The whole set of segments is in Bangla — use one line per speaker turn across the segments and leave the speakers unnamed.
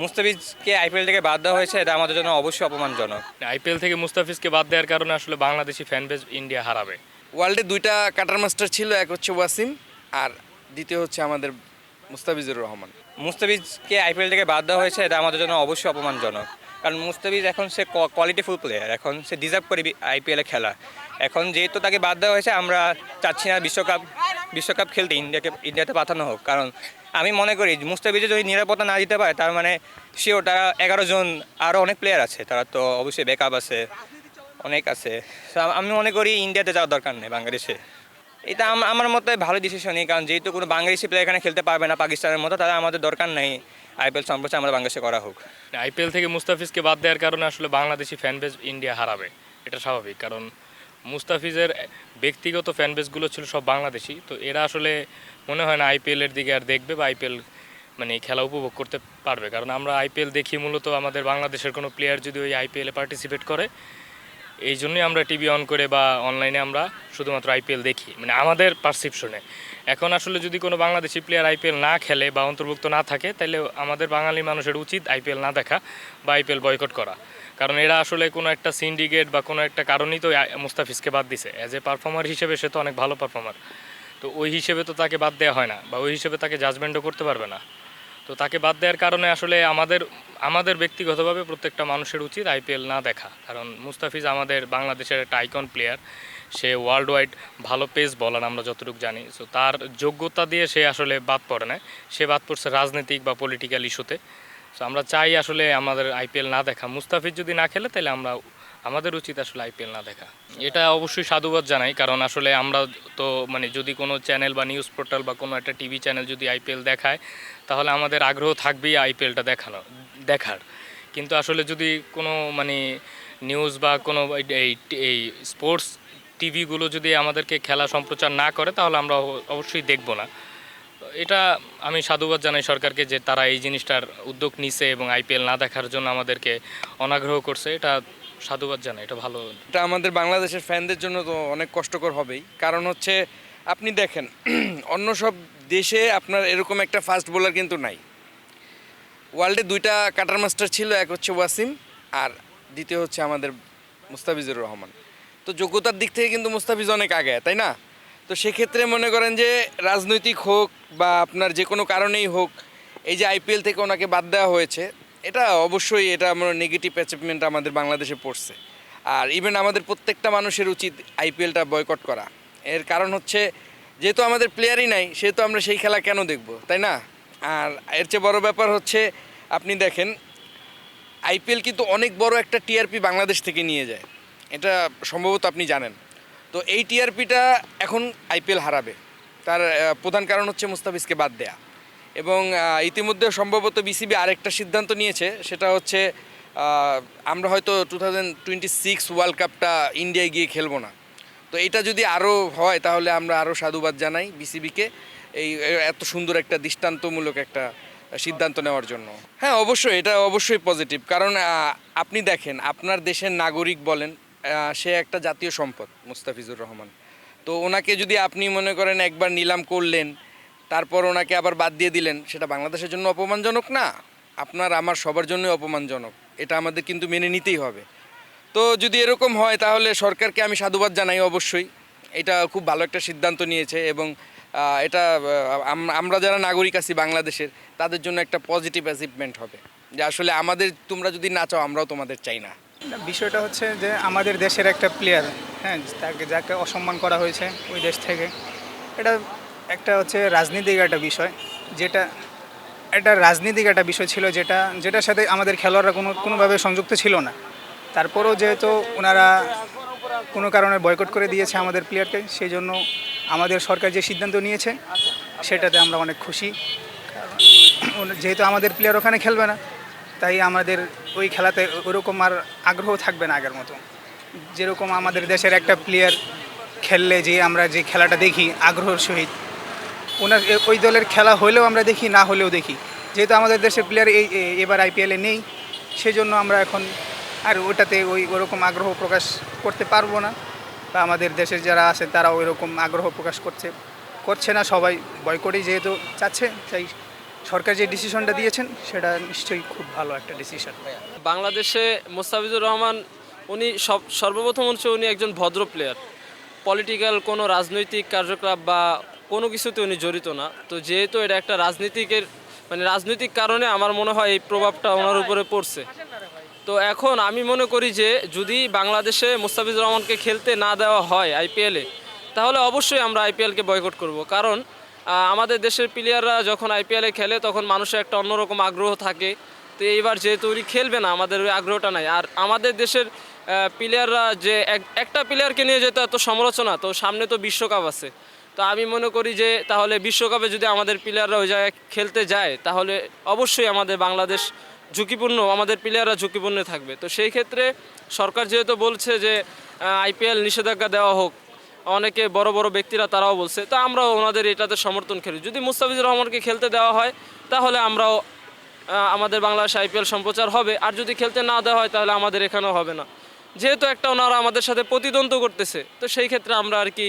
মুস্তাফিজকে আইপিএল থেকে বাদ দেওয়া হয়েছে এটা আমাদের জন্য অবশ্যই অপমানজনক।
আইপিএল থেকে মুস্তাফিজকে বাদ দেওয়ার কারণে আসলে বাংলাদেশি ফ্যান বেস ইন্ডিয়া হারাবে।
ওয়ার্ল্ডে দুইটা কাটার মাস্টার ছিল এক হচ্ছে ওয়াসিম আর দ্বিতীয় হচ্ছে আমাদের মুস্তাফিজুর রহমান।
মুস্তাফিজকে আইপিএল থেকে বাদ দেওয়া হয়েছে এটা আমাদের জন্য অবশ্যই অপমানজনক। কারণ মুস্তাফিজ এখন সে কোয়ালিটিফুল প্লেয়ার এখন সে ডিজার্ভ করে আইপিএলে খেলা। এখন যেহেতু তাকে বাদ দেওয়া হয়েছে আমরা চাচ্ছি না বিশ্বকাপ বিশ্বকাপ খেলতে ইন্ডিয়াকে ইন্ডিয়াতে পাঠানো হোক কারণ আমি মনে করি মুস্তাফিজে যদি নিরাপত্তা না দিতে পারে, তার মানে শিওর তারা এগারো জন আরও অনেক প্লেয়ার আছে। তারা তো অবশ্যই ব্যাকআপ আছে, অনেক আছে। আমি মনে করি ইন্ডিয়াতে যাওয়ার দরকার নেই বাংলাদেশে। এটা আমার মতে ভালো ডিসিশনই কারণ যেহেতু কোনো বাংলাদেশি প্লেয়ার এখানে খেলতে পারবে না পাকিস্তানের মতো, তারা আমাদের দরকার নেই আইপিএল সম্প্রচার আমরা বাংলাদেশে করা হোক।
আইপিএল থেকে মুস্তাফিজকে বাদ দেওয়ার কারণে আসলে বাংলাদেশি ফ্যান বেস ইন্ডিয়া হারাবে, এটা স্বাভাবিক। কারণ মুস্তাফিজের ব্যক্তিগত ফ্যান বেসগুলো ছিল সব বাংলাদেশি, তো এরা আসলে মনে হয় না আইপিএলের দিকে আর দেখবে বা আইপিএল মানে খেলা উপভোগ করতে পারবে। কারণ আমরা আইপিএল দেখি মূলত আমাদের বাংলাদেশের কোনো প্লেয়ার যদি ওই আইপিএলে পার্টিসিপেট করে এই জন্যই আমরা টিভি অন করে বা অনলাইনে আমরা শুধুমাত্র আইপিএল দেখি মানে আমাদের পারসেপশনে এখন আসলে যদি কোনো বাংলাদেশি প্লেয়ার আইপিএল না খেলে বা অন্তর্ভুক্ত না থাকে তাহলে আমাদের বাঙালি মানুষের উচিত আইপিএল না দেখা বা আইপিএল বয়কট করা। কারণ এরা আসলে কোনো একটা সিন্ডিকেট বা কোনো একটা কারণেই তো মুস্তাফিজকে বাদ দিছে। অ্যাজ এ পারফর্মার হিসেবে সে তো অনেক ভালো পারফর্মার তো ওই হিসেবে তো তাকে বাদ দেওয়া হয় না বা ওই হিসেবে তাকে জাজমেন্টও করতে পারবে না। তো তাকে বাদ দেওয়ার কারণে আসলে আমাদের আমাদের ব্যক্তিগতভাবে প্রত্যেকটা মানুষের উচিত আইপিএল না দেখা। কারণ মুস্তাফিজ আমাদের বাংলাদেশের একটা আইকন প্লেয়ার সে ওয়ার্ল্ড ওয়াইড ভালো পেস বলার আমরা যতটুকু জানি। সো তার যোগ্যতা দিয়ে সে আসলে বাদ পড়ে না। সে বাদ পড়ছে রাজনৈতিক বা পলিটিক্যাল ইস্যুতে সো আমরা চাই আসলে আমাদের আইপিএল না দেখা। মুস্তাফিজ যদি না খেলে, তাহলে আমরা আমাদের উচিত আসলে আইপিএল না দেখা। এটা অবশ্যই সাধুবাদ জানাই, কারণ আসলে আমরা তো মানে যদি কোনো চ্যানেল বা নিউজ পোর্টাল বা কোনো একটা টিভি চ্যানেল যদি আইপিএল দেখায়, তাহলে আমাদের আগ্রহ থাকবেই আইপিএলটা দেখানো, দেখার। কিন্তু আসলে যদি কোনো মানে নিউজ বা কোনো এই- এই স্পোর্টস টিভিগুলো যদি আমাদেরকে খেলা সম্প্রচার না করে, তাহলে আমরা অবশ্যই দেখব না। এটা আমি সাধুবাদ জানাই সরকারকে যে তারা এই জিনিসটার উদ্যোগ নিছে এবং আইপিএল না দেখার জন্য আমাদেরকে অনাগ্রহ করছে। এটা সাধুবাদ জানাই, এটা ভালো।
এটা আমাদের বাংলাদেশের ফ্যানদের জন্য তো অনেক কষ্টকর হবেই। কারণ হচ্ছে, আপনি দেখেন, অন্য সব দেশে আপনার এরকম একটা ফাস্ট বোলার কিন্তু নাই। ওয়ার্ল্ডে দুইটা কাটার মাস্টার ছিল, এক হচ্ছে ওয়াসিম আর দ্বিতীয় হচ্ছে আমাদের মুস্তাফিজুর রহমান। তো যোগ্যতার দিক থেকে কিন্তু মুস্তাফিজ অনেক আগে তাই না? তো সেক্ষেত্রে মনে করেন যে রাজনৈতিক হোক বা আপনার যে কোনো কারণেই হোক, এই যে আইপিএল থেকে ওনাকে বাদ দেওয়া হয়েছে, এটা অবশ্যই এটা আমার নেগেটিভ অ্যাচিভমেন্ট আমাদের বাংলাদেশে পড়ছে। আর ইভেন আমাদের প্রত্যেকটা মানুষের উচিত আইপিএলটা বয়কট করা। এর কারণ হচ্ছে, যেহেতু আমাদের প্লেয়ারই নাই, সেহেতু আমরা সেই খেলা কেন দেখব, তাই না? আর এর চেয়ে বড় ব্যাপার হচ্ছে, আপনি দেখেন, আইপিএল কিন্তু অনেক বড় একটা টিআরপি বাংলাদেশ থেকে নিয়ে যায়। এটা সম্ভবত আপনি জানেন। তো এই টিআরপিটা এখন আইপিএল হারাবে। তার প্রধান কারণ হচ্ছে মুস্তাফিজকে বাদ দেয়া। এবং ইতিমধ্যে সম্ভবত বিসিবি আরেকটা সিদ্ধান্ত নিয়েছে, সেটা হচ্ছে আমরা হয়তো two thousand twenty six world কাপটা ইন্ডিয়ায় গিয়ে খেলব না। তো এটা যদি আরও হয়, তাহলে আমরা আরও সাধুবাদ জানাই বিসিবিকে এই এত সুন্দর একটা দৃষ্টান্তমূলক একটা সিদ্ধান্ত নেওয়ার জন্য। হ্যাঁ অবশ্যই, এটা অবশ্যই পজিটিভ কারণ আপনি দেখেন, আপনার দেশের নাগরিক বলেন সে একটা জাতীয় সম্পদ, মুস্তাফিজুর রহমান। তো ওনাকে যদি আপনি মনে করেন একবার নিলাম করলেন, তারপর ওনাকে আবার বাদ দিয়ে দিলেন, সেটা বাংলাদেশের জন্য অপমানজনক না? আপনার, আমার সবার জন্যই অপমানজনক। এটা আমাদের কিন্তু মেনে নিতেই হবে। তো যদি এরকম হয়, তাহলে সরকারকে আমি সাধুবাদ জানাই অবশ্যই। এটা খুব ভালো একটা সিদ্ধান্ত নিয়েছে এবং এটা আমরা যারা নাগরিক আছি বাংলাদেশের, তাদের জন্য একটা পজিটিভ অ্যাচিভমেন্ট হবে। যে আসলে আমাদের, তোমরা যদি না চাও, আমরাও তোমাদের চাই না।
বিষয়টা হচ্ছে যে আমাদের দেশের একটা প্লেয়ার হ্যাঁ তাকে, যাকে অসম্মান করা হয়েছে ওই দেশ থেকে, এটা একটা হচ্ছে রাজনীতিক একটা বিষয়, যেটা এটা রাজনীতিক একটা বিষয় ছিল যেটা, যেটার সাথে আমাদের খেলোয়াড়রা কোনো, কোনোভাবে সংযুক্ত ছিল না। তারপরেও যেহেতু ওনারা কোনো কারণে বয়কট করে দিয়েছে আমাদের প্লেয়ারকে সেই জন্য আমাদের সরকার যে সিদ্ধান্ত নিয়েছে, সেটাতে আমরা অনেক খুশি। যেহেতু আমাদের প্লেয়ার ওখানে খেলবে না তাই আমাদের ওই খেলাতে ওরকম আর আগ্রহ থাকবে না আগের মতো। যেরকম আমাদের দেশের একটা প্লেয়ার খেললে যে আমরা যে খেলাটা দেখি আগ্রহের সহিত, ওনার ওই দলের খেলা হলেও আমরা দেখি, না হলেও দেখি। যেহেতু আমাদের দেশের প্লেয়ার এই এবার আইপিএলে নেই, সেজন্য আমরা এখন আর ওটাতে ওই, ওরকম আগ্রহ প্রকাশ করতে পারব না। বা আমাদের দেশের যারা আছে তারাও ওইরকম আগ্রহ প্রকাশ করছে করছে না, সবাই বয়কটেই যেহেতু চাচ্ছে, তাই সরকার যে ডিসিশনটা দিয়েছেন, সেটা নিশ্চয়ই খুব ভালো একটা ডিসিশন।
বাংলাদেশে মোস্তাফিজুর রহমান, উনি সব, সর্বপ্রথম হচ্ছে উনি একজন ভদ্র প্লেয়ার পলিটিক্যাল কোনো রাজনৈতিক কার্যকলাপ বা কোনো কিছুতে উনি জড়িত না। তো যেহেতু এটা একটা রাজনীতিকের মানে রাজনৈতিক কারণে আমার মনে হয় এই প্রভাবটা ওনার উপরে পড়ছে। তো এখন আমি মনে করি যে, যদি বাংলাদেশে মোস্তাফিজুর রহমানকে খেলতে না দেওয়া হয় আইপিএলে তাহলে অবশ্যই আমরা আইপিএলকে বয়কট করব। কারণ আমাদের দেশের প্লেয়াররা যখন আইপিএলে খেলে, তখন মানুষের একটা অন্যরকম আগ্রহ থাকে। তো এইবার যেহেতু উনি খেলবে না, আমাদের ওই আগ্রহটা নাই। আর আমাদের দেশের প্লেয়াররা যে এক- একটা প্লেয়ারকে নিয়ে যেতে এত সমালোচনা, তো সামনে তো বিশ্বকাপ আছে। তো আমি মনে করি যে, তাহলে বিশ্বকাপে যদি আমাদের প্লেয়াররা ওই জায়গায় খেলতে যায়, তাহলে অবশ্যই আমাদের বাংলাদেশ ঝুঁকিপূর্ণ, আমাদের প্লেয়াররা ঝুঁকিপূর্ণ থাকবে। তো সেই ক্ষেত্রে সরকার যেহেতু বলছে যে আইপিএল নিষেধাজ্ঞা দেওয়া হোক অনেকে বড় বড় ব্যক্তিরা তারাও বলছে, তো আমরাও ওনাদের এটাতে সমর্থন করি। যদি মুস্তাফিজুর রহমানকে খেলতে দেওয়া হয়, তাহলে আমরাও আমাদের বাংলাদেশ আইপিএল সম্প্রচার হবে। আর যদি খেলতে না দেওয়া হয়, তাহলে আমাদের এখানেও হবে না। যেহেতু একটা ওনারা আমাদের সাথে প্রতিদ্বন্দ্ব করতেছে, তো সেই ক্ষেত্রে আমরা আর কি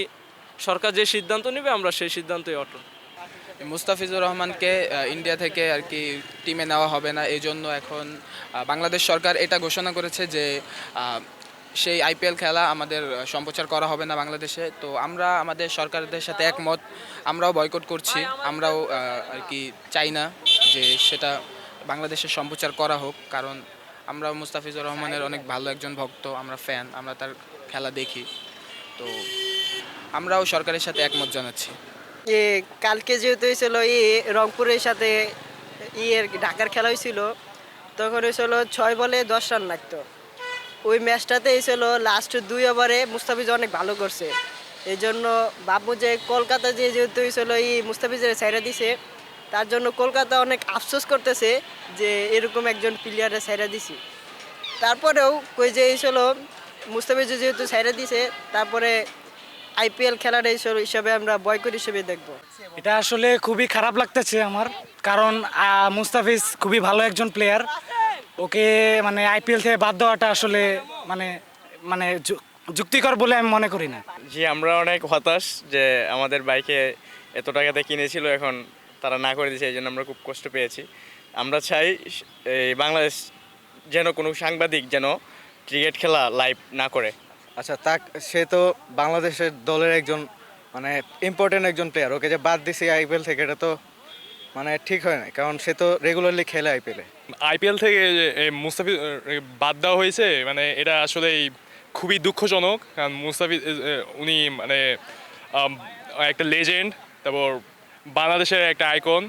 সরকার যে সিদ্ধান্ত নেবে, আমরা সেই সিদ্ধান্তই অটল।
মুস্তাফিজুর রহমানকে ইন্ডিয়া থেকে আর কি টিমে নেওয়া হবে না এই জন্য এখন বাংলাদেশ সরকার এটা ঘোষণা করেছে যে সেই আইপিএল খেলা আমাদের সম্প্রচার করা হবে না বাংলাদেশে। তো আমরা আমাদের সরকারদের সাথে একমত। আমরাও বয়কট করছি। আমরাও আর কি চাই না যে সেটা বাংলাদেশে সম্প্রচার করা হোক। কারণ আমরা মুস্তাফিজুর রহমানের অনেক ভালো একজন ভক্ত। আমরা ফ্যান আমরা তার খেলা দেখি। তো আমরাও সরকারের সাথে একমত জানাচ্ছি।
এ, কালকে যেহেতু হয়েছিল ই, রংপুরের সাথে ইয়ের ঢাকার খেলা হয়েছিল, তখন হয়েছিল ছয় বলে দশ রান লাগতো। ওই ম্যাচটাতে হয়েছিল লাস্ট দুই ওভারে মুস্তাফিজ অনেক ভালো করছে। এই জন্য বাবু যে কলকাতা যে যেহেতু হয়েছিল এই মুস্তাফিজের সাইরা দিছে, তার জন্য কলকাতা অনেক আফসোস করতেছে যে এরকম একজন প্লেয়ারের সাইরা দিছি। তারপরেও কই যে হয়েছিল মুস্তাফিজ যেহেতু সাইরা দিছে, তারপরে আইপিএল হিসেবে- হিসাবে আমরা বয়কট হিসেবে দেখব।
এটা আসলে খুবই খারাপ লাগতেছে আমার, কারণ মুস্তাফিজ খুবই ভালো একজন প্লেয়ার ওকে মানে আইপিএল থেকে বাদ দেওয়াটা আসলে মানে মানে যুক্তিকর বলে আমি মনে করি না।
জি আমরা অনেক হতাশ যে আমাদের বাইকে এত টাকাতে কিনেছিল এখন তারা না করে দিয়েছে এই জন্য আমরা খুব কষ্ট পেয়েছি। আমরা চাই এই বাংলাদেশ যেন কোনো সাংবাদিক যেন ক্রিকেট খেলা লাইভ না করে।
আচ্ছা তা সে তো বাংলাদেশের দলের একজন মানে ইম্পর্টেন্ট একজন প্লেয়ার ওকে যে বাদ দিছি আইপিএল থেকে এটা তো মানে ঠিক হয় না কারণ সে তো রেগুলারলি খেলে আইপিএলে
আইপিএল থেকে মুস্তাফিজ বাদ দেওয়া হয়েছে মানে এটা আসলে খুবই দুঃখজনক, কারণ মুস্তাফিজ উনি মানে একটা লেজেন্ড তারপর বাংলাদেশের একটা আইকন